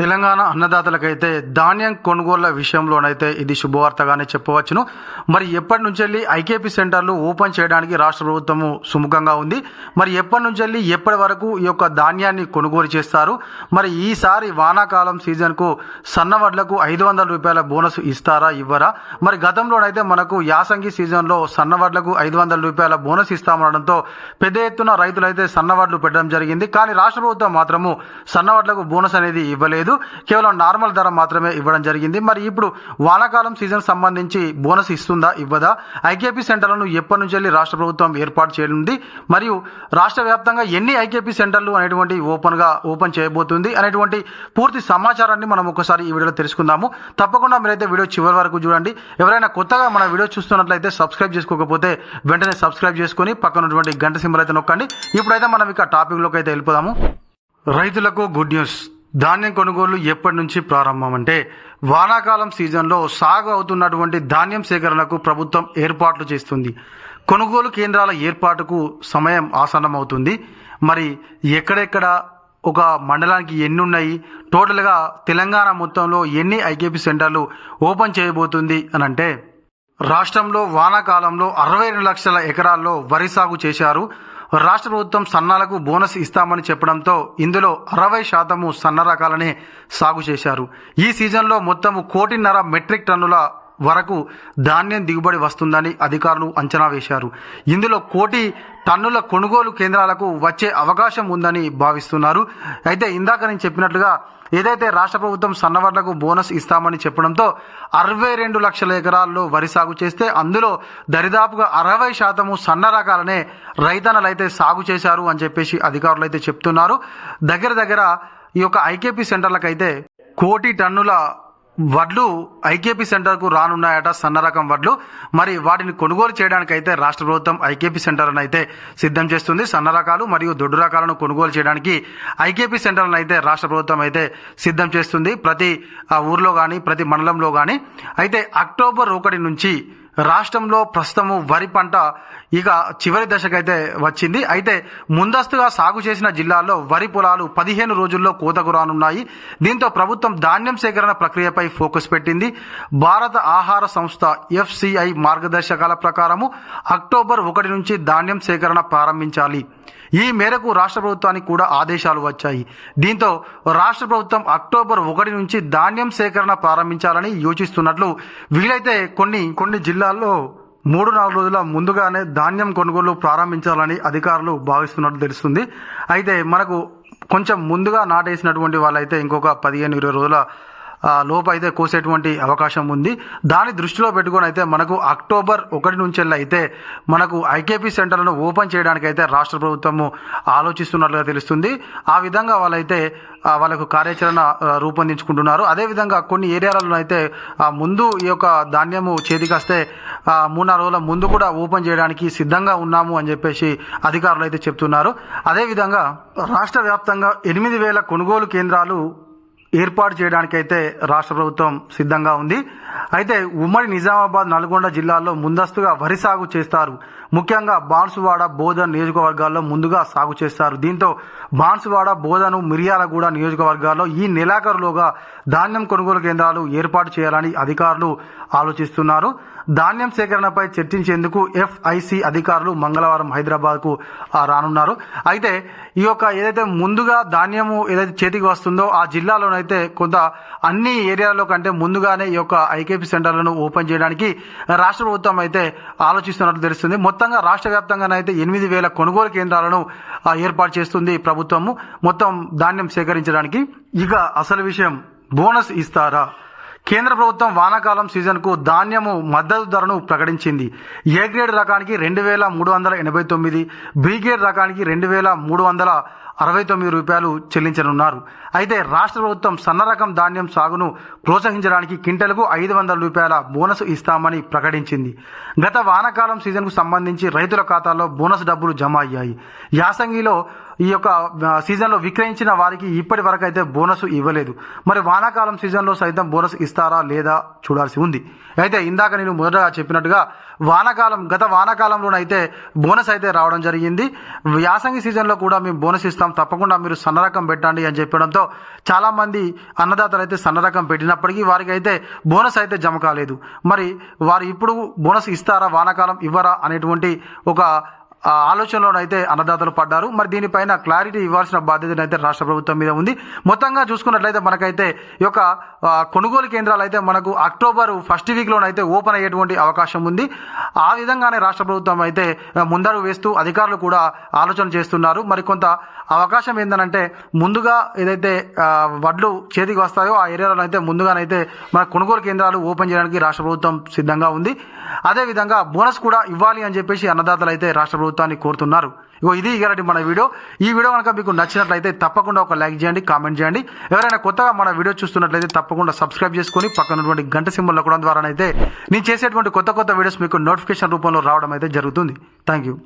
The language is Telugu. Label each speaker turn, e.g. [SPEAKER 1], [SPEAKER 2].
[SPEAKER 1] తెలంగాణ అన్నదాతలకైతే ధాన్యం కొనుగోళ్ళ విషయంలోనైతే ఇది శుభవార్తగానే చెప్పవచ్చును. మరి ఎప్పటి నుంచి వెళ్ళి ఐకేపీ సెంటర్లు ఓపెన్ చేయడానికి రాష్ట్ర ప్రభుత్వము సుముఖంగా ఉంది. మరి ఎప్పటి నుంచి వెళ్ళి ఎప్పటి వరకు ఈ యొక్క ధాన్యాన్ని కొనుగోలు చేస్తారు? మరి ఈసారి వానాకాలం సీజన్కు సన్నవడ్లకు ఐదు వందల రూపాయల బోనస్ ఇస్తారా ఇవ్వరా? మరి గతంలోనైతే మనకు యాసంగి సీజన్లో సన్నవడ్లకు ఐదు వందల రూపాయల బోనస్ ఇస్తామనడంతో పెద్ద ఎత్తున రైతులైతే సన్నవడ్లు పెట్టడం జరిగింది. కానీ రాష్ట్ర ప్రభుత్వం మాత్రము సన్నవడ్లకు బోనస్ అనేది ఇవ్వలేదు. కేవలం నార్మల్ ధర మాత్రమే ఇవ్వడం జరిగింది. మరి ఇప్పుడు వానాకాలం సీజన్ సంబంధించి బోనస్ ఇస్తుందా ఇవ్వదా? ఐకేపీ సెంటర్లను ఎప్పటి నుంచి వెళ్ళి రాష్ట్ర ప్రభుత్వం ఏర్పాటు చేయనుంది? మరియు రాష్ట్ర వ్యాప్తంగా ఎన్ని ఐకేపీ సెంటర్లు అనేటువంటి ఓపెన్గా ఓపెన్ చేయబోతుంది అనేటువంటి పూర్తి సమాచారాన్ని మనం ఒకసారి ఈ వీడియోలో తెలుసుకుందాము. తప్పకుండా మీరైతే వీడియో చివరి వరకు చూడండి. ఎవరైనా కొత్తగా మన వీడియో చూస్తున్నట్లయితే సబ్స్క్రైబ్ చేసుకోకపోతే వెంటనే సబ్స్క్రైబ్ చేసుకొని పక్కన ఉన్నటువంటి గంట సింబల్ అయితే నొక్కండి. ఇప్పుడైతే మనం ఇక టాపిక్లోకి అయితే వెళ్ళిపోదాము. రైతులకు గుడ్ న్యూస్. ధాన్యం కొనుగోలు ఎప్పటి నుంచి ప్రారంభం అంటే వానాకాలం సీజన్లో సాగు అవుతున్నటువంటి ధాన్యం సేకరణకు ప్రభుత్వం ఏర్పాట్లు చేస్తుంది. కొనుగోలు కేంద్రాల ఏర్పాటుకు సమయం ఆసన్నమవుతుంది. మరి ఎక్కడెక్కడ ఒక మండలానికి ఎన్ని ఉన్నాయి టోటల్గా తెలంగాణ మొత్తంలో ఎన్ని ఐకేపీ సెంటర్లు ఓపెన్ చేయబోతుంది అని అంటే రాష్ట్రంలో వానాకాలంలో అరవై రెండు లక్షల ఎకరాల్లో వరి సాగు చేశారు. రాష్ట్ర ప్రభుత్వం సన్నాలకు బోనస్ ఇస్తామని చెప్పడంతో ఇందులో అరవై శాతము సన్న రకాలనే సాగు చేశారు. ఈ సీజన్లో మొత్తము కోటిన్నర మెట్రిక్ టన్నుల వరకు ధాన్యం దిగుబడి వస్తుందని అధికారులు అంచనా వేశారు. ఇందులో కోటి టన్నుల కొనుగోలు కేంద్రాలకు వచ్చే అవకాశం ఉందని భావిస్తున్నారు. అయితే ఇందాక నేను చెప్పినట్లుగా ఏదైతే రాష్ట్ర ప్రభుత్వం సన్నవర్లకు బోనస్ ఇస్తామని చెప్పడంతో అరవై రెండు లక్షల ఎకరాల్లో వరి సాగు చేస్తే అందులో దరిదాపుగా అరవై శాతము సన్న రకాలనే రైతన్నలు అయితే సాగు చేశారు అని చెప్పేసి అధికారులు అయితే చెప్తున్నారు. దగ్గర దగ్గర ఈ యొక్క ఐకేపీ సెంటర్లకైతే కోటి టన్నుల వడ్లు ఐకేపీ సెంటర్కు రానున్నాయట సన్న రకం వడ్లు. మరి వాటిని కొనుగోలు చేయడానికి అయితే రాష్ట్ర ప్రభుత్వం ఐకేపీ సెంటర్ను అయితే సిద్ధం చేస్తుంది. సన్న రకాలు మరియు దొడ్డు రకాలను కొనుగోలు చేయడానికి ఐకేపీ సెంటర్లను అయితే రాష్ట్ర ప్రభుత్వం అయితే సిద్ధం చేస్తుంది. ప్రతి ఊర్లో కానీ ప్రతి మండలంలో కానీ అయితే అక్టోబర్ ఒకటి నుంచి రాష్ట్రంలో ప్రస్తుతము వరి పంట ఇక చివరి దశకైతే వచ్చింది. అయితే ముందస్తుగా సాగు చేసిన జిల్లాల్లో వరి పొలాలు పదిహేను రోజుల్లో కోతకు రానున్నాయి. దీంతో ప్రభుత్వం ధాన్యం సేకరణ ప్రక్రియపై ఫోకస్ పెట్టింది. భారత ఆహార సంస్థ ఎఫ్సిఐ మార్గదర్శకాల ప్రకారము అక్టోబర్ ఒకటి నుంచి ధాన్యం సేకరణ ప్రారంభించాలి. ఈ మేరకు రాష్ట్ర ప్రభుత్వానికి కూడా ఆదేశాలు వచ్చాయి. దీంతో రాష్ట్ర ప్రభుత్వం అక్టోబర్ ఒకటి నుంచి ధాన్యం సేకరణ ప్రారంభించాలని యోచిస్తున్నట్లు వీలైతే కొన్ని కొన్ని జిల్లాల్లో మూడు నాలుగు రోజుల ముందుగానే ధాన్యం కొనుగోలు ప్రారంభించాలని అధికారులు భావిస్తున్నట్లు తెలుస్తుంది. అయితే మనకు కొంచెం ముందుగా నాటేసినటువంటి వాళ్ళైతే ఇంకొక పదిహేను ఇరవై రోజుల లోపు అయితే కోసేటువంటి అవకాశం ఉంది. దాన్ని దృష్టిలో పెట్టుకొని అయితే మనకు అక్టోబర్ ఒకటి నుంచి అయితే మనకు ఐకేపీ సెంటర్లను ఓపెన్ చేయడానికి అయితే రాష్ట్ర ప్రభుత్వము ఆలోచిస్తున్నట్లుగా తెలుస్తుంది. ఆ విధంగా వాళ్ళైతే వాళ్ళకు కార్యాచరణ రూపొందించుకుంటున్నారు. అదేవిధంగా కొన్ని ఏరియాలలో అయితే ముందు ఈ యొక్క ధాన్యము చేతికి వస్తే మూడు నాలుగు రోజుల ముందు కూడా ఓపెన్ చేయడానికి సిద్ధంగా ఉన్నాము అని చెప్పేసి అధికారులు అయితే చెప్తున్నారు. అదేవిధంగా రాష్ట్ర వ్యాప్తంగా ఎనిమిది వేల కొనుగోలు కేంద్రాలు ఏర్పాటు చేయడానికైతే రాష్ట్ర ప్రభుత్వం సిద్ధంగా ఉంది. అయితే ఉమ్మడి నిజామాబాద్ నల్గొండ జిల్లాల్లో ముందస్తుగా వరి సాగు చేస్తారు. ముఖ్యంగా బాన్సువాడ బోధన్ నియోజకవర్గాల్లో ముందుగా సాగు చేస్తారు. దీంతో బాన్సువాడ బోధను మిర్యాలగూడ నియోజకవర్గాల్లో ఈ నెలాఖరులోగా ధాన్యం కొనుగోలు కేంద్రాలు ఏర్పాటు చేయాలని అధికారులు ఆలోచిస్తున్నారు. ధాన్యం సేకరణపై చర్చించేందుకు ఎఫ్ఐసి అధికారులు మంగళవారం హైదరాబాద్కు రానున్నారు. అయితే ఈ యొక్క ఏదైతే ముందుగా ధాన్యము ఏదైతే చేతికి వస్తుందో ఆ జిల్లాలోనైతే కొంత అన్ని ఏరియాలో కంటే ముందుగానే ఈ యొక్క ఐకేపీ సెంటర్లను ఓపెన్ చేయడానికి రాష్ట్ర ప్రభుత్వం అయితే ఆలోచిస్తున్నట్లు తెలుస్తుంది. మొత్తంగా రాష్ట్ర వ్యాప్తంగానైతే ఎనిమిది వేల కొనుగోలు కేంద్రాలను ఏర్పాటు చేస్తుంది ప్రభుత్వము. మొత్తం ధాన్యం సేకరించడానికి ఇక అసలు విషయం బోనస్ ఇస్తారా? కేంద్ర ప్రభుత్వం వానాకాలం సీజన్కు ధాన్యము మద్దతు ధరను ప్రకటించింది. ఏ గ్రేడ్ రకానికి రెండు వేల మూడు వందల ఎనభై తొమ్మిది బి గ్రేడ్ రకానికి రెండు వేల మూడు వందల అరవై తొమ్మిది రూపాయలు చెల్లించనున్నారు. అయితే రాష్ట్ర ప్రభుత్వం సన్న రకం ధాన్యం సాగును ప్రోత్సహించడానికి క్వింటల్కు ఐదు వందల రూపాయల బోనస్ ఇస్తామని ప్రకటించింది. గత వానాకాలం సీజన్కు సంబంధించి రైతుల ఖాతాల్లో బోనస్ డబ్బులు జమ అయ్యాయి. యాసంగిలో ఈ యొక్క సీజన్లో విక్రయించిన వారికి ఇప్పటి వరకు అయితే బోనస్ ఇవ్వలేదు. మరి వానాకాలం సీజన్లో సైతం బోనస్ ఇస్తారా లేదా చూడాల్సి ఉంది. అయితే ఇందాక నేను మొదటగా చెప్పినట్టుగా వానాకాలం గత వానాకాలంలోనైతే బోనస్ అయితే రావడం జరిగింది. యాసంగి సీజన్లో కూడా మేము బోనస్ ఇస్తాం తప్పకుండా మీరు సన్న రకం పెట్టండి అని చెప్పడంతో చాలామంది అన్నదాతలు అయితే సన్న రకం పెట్టినప్పటికీ వారికి అయితే బోనస్ అయితే జమ కాలేదు. మరి వారు ఇప్పుడు బోనస్ ఇస్తారా వానాకాలం ఇవ్వరా అనేటువంటి ఒక ఆలోచనలోనైతే అన్నదాతలు పడ్డారు. మరి దీనిపైన క్లారిటీ ఇవ్వాల్సిన బాధ్యత అయితే రాష్ట్ర ప్రభుత్వం మీద ఉంది. మొత్తంగా చూసుకున్నట్లయితే మనకైతే ఈ యొక్క కొనుగోలు కేంద్రాలు అయితే మనకు అక్టోబర్ ఫస్ట్ వీక్లోనైతే ఓపెన్ అయ్యేటువంటి అవకాశం ఉంది. ఆ విధంగానే రాష్ట్ర ప్రభుత్వం అయితే ముందరు వేస్తూ అధికారులు కూడా ఆలోచన చేస్తున్నారు. మరి కొంత అవకాశం ఏంటంటే ముందుగా ఏదైతే వడ్లు చేతికి వస్తాయో ఆ ఏరియాలో అయితే ముందుగానైతే మన కొనుగోలు కేంద్రాలు ఓపెన్ చేయడానికి రాష్ట్ర ప్రభుత్వం సిద్ధంగా ఉంది. అదేవిధంగా బోనస్ కూడా ఇవ్వాలి అని చెప్పేసి అన్నదాతలు అయితే రాష్ట్ర ప్రభుత్వాన్ని కోరుతున్నారు. ఇగో ఇది ఇగరటి మన వీడియో. ఈ వీడియో కనుక మీకు నచ్చినట్లయితే తప్పకుండా ఒక లైక్ చేయండి కామెంట్ చేయండి. ఎవరైనా కొత్తగా మన వీడియో చూస్తున్నట్లయితే తప్పకుండా సబ్స్క్రైబ్ చేసుకొని పక్కన ఉన్నటువంటి గంట సింబల్ కూడా ద్వారానైతే నేను చేసేటువంటి కొత్త కొత్త వీడియోస్ మీకు నోటిఫికేషన్ రూపంలో రావడం అయితే జరుగుతుంది. Thank you